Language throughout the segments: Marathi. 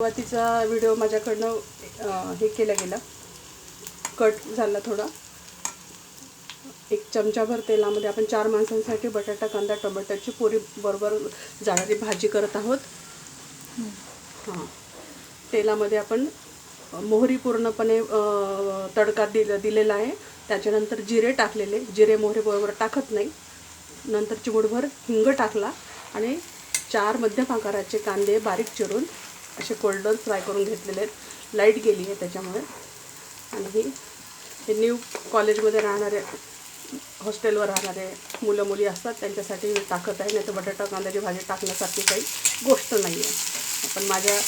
सुरुवातीचा व्हिडिओ माझ्याकडनं हे केला गेला. कट झाला थोडा. एक चमचाभर तेलामध्ये आपण चार माणसांसाठी बटाटा कांदा टोमॅटोची पुरी बरोबर जाणारी भाजी करत आहोत. हां. तेलामध्ये आपण मोहरी पूर्णपणे तडका दिल दिलेला आहे. त्याच्यानंतर जिरे टाकलेले. जिरे मोहरी बरोबर टाकत नाही. नंतर चिमूटभर हिंग टाकला आणि चार मध्यम आकाराचे कांदे बारीक चिरून असे कोल्डन फ्राय करून घेतलेले आहेत. लाइट गेली आहे त्याच्यामुळे. आणि ही हे न्यू कॉलेजमध्ये राहणारे हॉस्टेलवर राहणारे मुलं मुली असतात. त्यांच्यासाठी टाकत आहे. नाही तर बटाटा कांद्याची भाजी टाकण्यासारखी काही गोष्ट नाही आहे पण माझ्या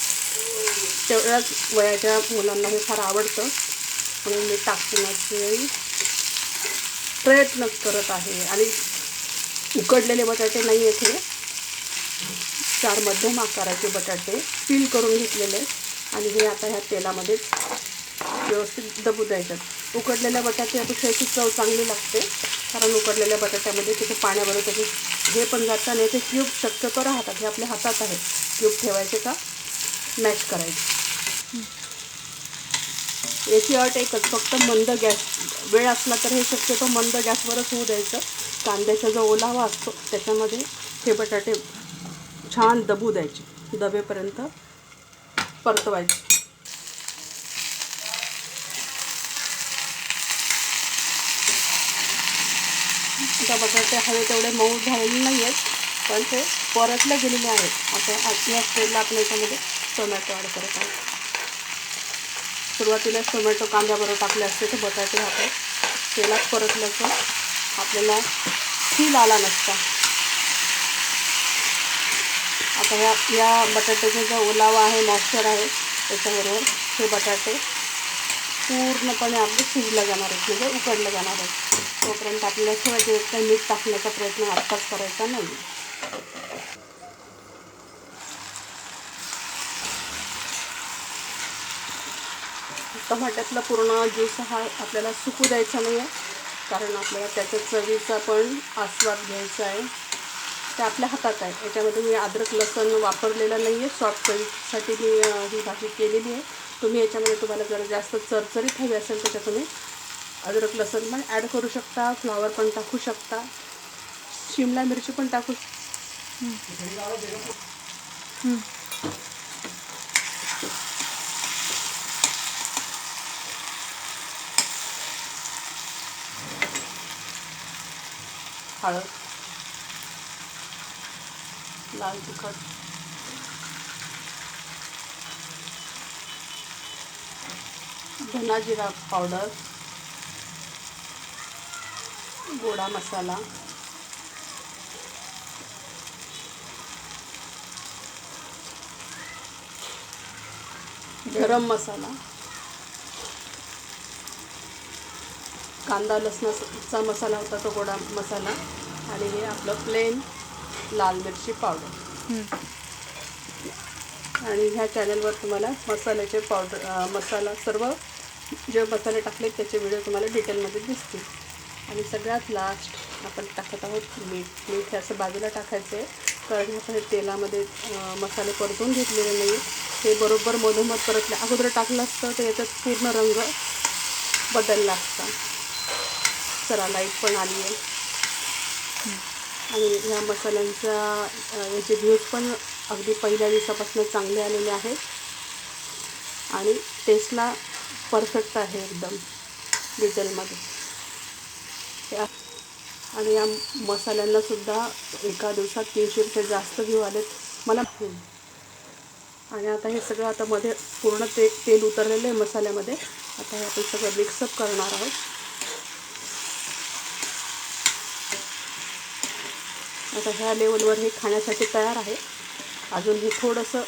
तेवढ्याच वयाच्या मुलांना हे फार आवडतं. म्हणून मी टाकण्याचे प्रयत्न करत आहे. आणि उकडलेले बटाटे नाही आहेत हे. चार मध्यम आकाराचे बटाटे पील करून घेतलेले आहेत. आणि हे आता ह्या तेलामध्येच व्यवस्थित दबू द्यायच्यात उकडलेल्या बटाट्यापेक्षा याची चव चांगली लागते. कारण उकडलेल्या बटाट्यामध्ये तिथे पाण्याबरोबर त्याचे हे पण जातं आणि याचे क्यूब शक्यतो राहतात. हे आपल्या हातात आहे. क्यूब ठेवायचे का? मॅश करायचे. याची अट एकच फक्त मंद गॅस. वेळ असला तर हे शक्यतो मंद गॅसवरच होऊ द्यायचं. कांद्याचा जो ओलावा असतो त्याच्यामध्ये हे बटाटे छान दबू द्यायची. दबेपर्यंत परतवायची. आता बटाटे हवे तेवढे मऊ झालेले नाही आहेत पण ते परतले गेलेले आहेत. आता आजची या स्टेजला आपण याच्यामध्ये टोमॅटो ॲड करत आहोत. सुरुवातीला टोमॅटो कांद्याबरोबर टाकले असते ते बटाटे आपण तेलात परतल्याचं आपल्याला फील आला नसता. आता ह्या या बटाट्याचा जो ओलावा आहे मॉइश्चर आहे त्याच्याबरोबर हे बटाटे पूर्णपणे आपले शिजलं जाणार आहेत म्हणजे उकडलं जाणार आहेत. तोपर्यंत आपल्याला थोडं काही मीठ टाकण्याचा प्रयत्न आत्ताच करायचा नाही टमाट्यातला पूर्ण ज्यूस हा आपल्याला सुकू द्यायचा नाही आहे कारण आपल्याला त्याच्या चवीचा पण आस्वाद घ्यायचा आहे. ते आपल्या हातात आहे. याच्यामध्ये मी अद्रक लसण वापरलेलं नाही आहे सॉफ्ट चवीसाठी मी ही भाजी केलेली आहे. तुम्ही याच्यामध्ये तुम्हाला जर जास्त चरचरीत हवी असेल तर तुम्ही अद्रक लसण पण ॲड करू शकता. फ्लावर पण टाकू शकता. शिमला मिरची पण टाकू हळद. लाल तिखट. धना जिरा पावडर गोडा मसाला. गरम मसाला. कांदा लसणाचा मसाला होता तो गोडा मसाला. आणि हे आपलं प्लेन लाल मिरची पावडर. आणि ह्या चॅनलवर तुम्हाला मसाल्याचे पावडर मसाला सर्व जे मसाले टाकले त्याचे व्हिडिओ तुम्हाला डिटेलमध्ये दिसतील. आणि सगळ्यात लास्ट आपण टाकत आहोत मीठ. मीठ हे असं बाजूला टाकायचं आहे. कारण आपण हे तेलामध्ये मसाले परतून घेतलेले नाही हे बरोबर मधोमध परतले. अगोदर टाकलं असतं तर याच्यात पूर्ण रंग बदलला असता. चला लाइट पण आली आहे आणि ह्या मसाल्यांचा याचे व्ह्यूज पण अगदी पहिल्या दिवसापासून चांगले आलेले आहेत. आणि टेस्टला परफेक्ट आहे एकदम डिटेलमध्ये आणि या मसाल्यांनासुद्धा एका दिवसात तीनशे रुपये जास्त घेऊ आलेत. मला आणि आता हे सगळं आता मध्ये पूर्ण ते तेल उतरलेलं आहे मसाल्यामध्ये. आता हे आपण सगळं मिक्सअप करणार आहोत. आता ह्या लेवलवर हे खाण्यासाठी तयार आहे. अजून हे थोडंसं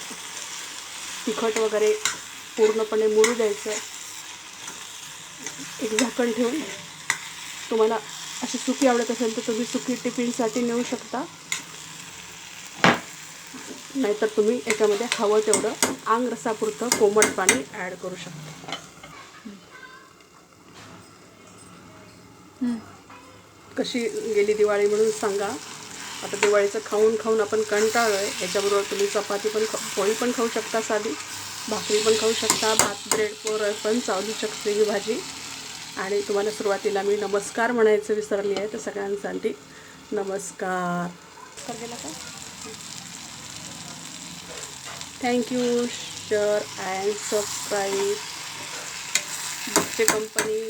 तिखट वगैरे पूर्णपणे मुरू द्यायचं. एक झाकण ठेवून तुम्हाला अशी सुकी आवडत असेल तर तुम्ही सुकी टिफिनसाठी नेऊ शकता. नाहीतर तुम्ही याच्यामध्ये हवं तेवढं आंग रसापुरतं कोमट पाणी ॲड करू शकता. कशी गेली दिवाळी म्हणून सांगा. आता दिवाळीचं खाऊन खाऊन आपण कंटाळलो आहे. याच्याबरोबर तुम्ही चपाती पण खा पोळी पण खाऊ शकता साधी. भाकरी पण खाऊ शकता. भात ब्रेड पोर पण चालू शकते ही भाजी. आणि तुम्हाला सुरुवातीला मी नमस्कार म्हणायचं विसरली आहे तर सगळ्यांसाठी नमस्कार. कर गेला का thank you share and subscribe company